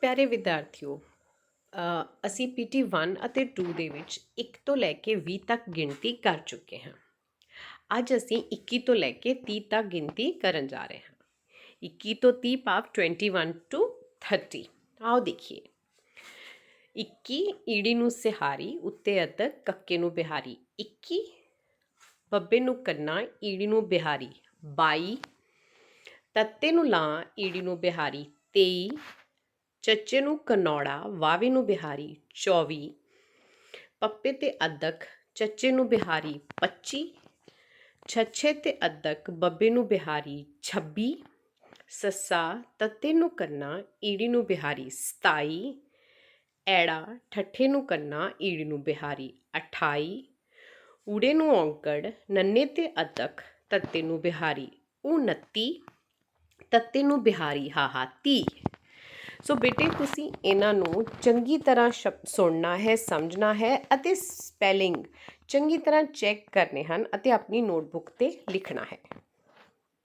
ਪਿਆਰੇ ਵਿਦਿਆਰਥੀਓ ਅ, ਅਸੀਂ ਪੀਟੀ 1 ਅਤੇ 2 ਦੇ ਵਿੱਚ 1 ਤੋਂ ਲੈ ਕੇ 20 ਤੱਕ ਗਿਣਤੀ ਕਰ ਚੁੱਕੇ ਹਾਂ। ਅੱਜ ਅਸੀਂ 21 ਤੋਂ ਲੈ ਕੇ 30 ਤੱਕ ਗਿਣਤੀ ਕਰਨ ਜਾ ਰਹੇ ਹਾਂ। 21 ਤੋਂ 30 ਭਾਵ 21 ਟੂ 30 ਆਓ ਦੇਖੀਏ। 21 ਈੜੀ ਨੂੰ ਸਿਹਾਰੀ ਉੱਤੇ ਅਦਕ ਕੱਕੇ ਨੂੰ ਬਿਹਾਰੀ। 21 ਬੱਬੇ ਨੂੰ ਕੰਨਾ ਈੜੀ ਨੂੰ ਬਿਹਾਰੀ। 22 ਤੱਤੇ ਨੂੰ ਲਾ ਈੜੀ ਨੂੰ ਬਿਹਾਰੀ। 23 ਚੱਚੇ ਨੂੰ ਕਨੌੜਾ ਵਾਵੇ ਨੂੰ ਬਿਹਾਰੀ 24 ਪੱਪੇ ਤੇ ਅਦਕ ਚੱਚੇ ਨੂੰ ਬਿਹਾਰੀ 25 ਛੱਛੇ ਤੇ ਅਦਕ ਬੱਬੇ ਨੂੰ ਬਿਹਾਰੀ 26 ਸੱਸਾ, ਤੱਤੇ ਨੂੰ ਕੰਨਾ, ਈੜੀ ਨੂੰ ਬਿਹਾਰੀ 27 ਐੜਾ, ਠੱਠੇ ਨੂੰ ਕੰਨਾ, ਈੜੀ ਨੂੰ ਬਿਹਾਰੀ 28 ਊੜੇ ਨੂੰ ਔਂਕੜ, ਨੰਨੇ ਤੇ ਅਦਕ ਤੱਤੇ ਨੂੰ ਬਿਹਾਰੀ 29 ਤੱਤੇ ਨੂੰ ਬਿਹਾਰੀ, ਹਾਹਾ 30 ਸੋ ਬੇਟੇ, ਤੁਸੀਂ ਇਹਨਾਂ ਨੂੰ ਚੰਗੀ ਤਰ੍ਹਾਂ ਸ਼ਬਦ ਸੁਣਨਾ ਹੈ, ਸਮਝਣਾ ਹੈ ਅਤੇ ਸਪੈਲਿੰਗ ਚੰਗੀ ਤਰ੍ਹਾਂ ਚੈੱਕ ਕਰਨੇ ਹਨ ਅਤੇ ਆਪਣੀ ਨੋਟਬੁੱਕ ਤੇ ਲਿਖਣਾ ਹੈ।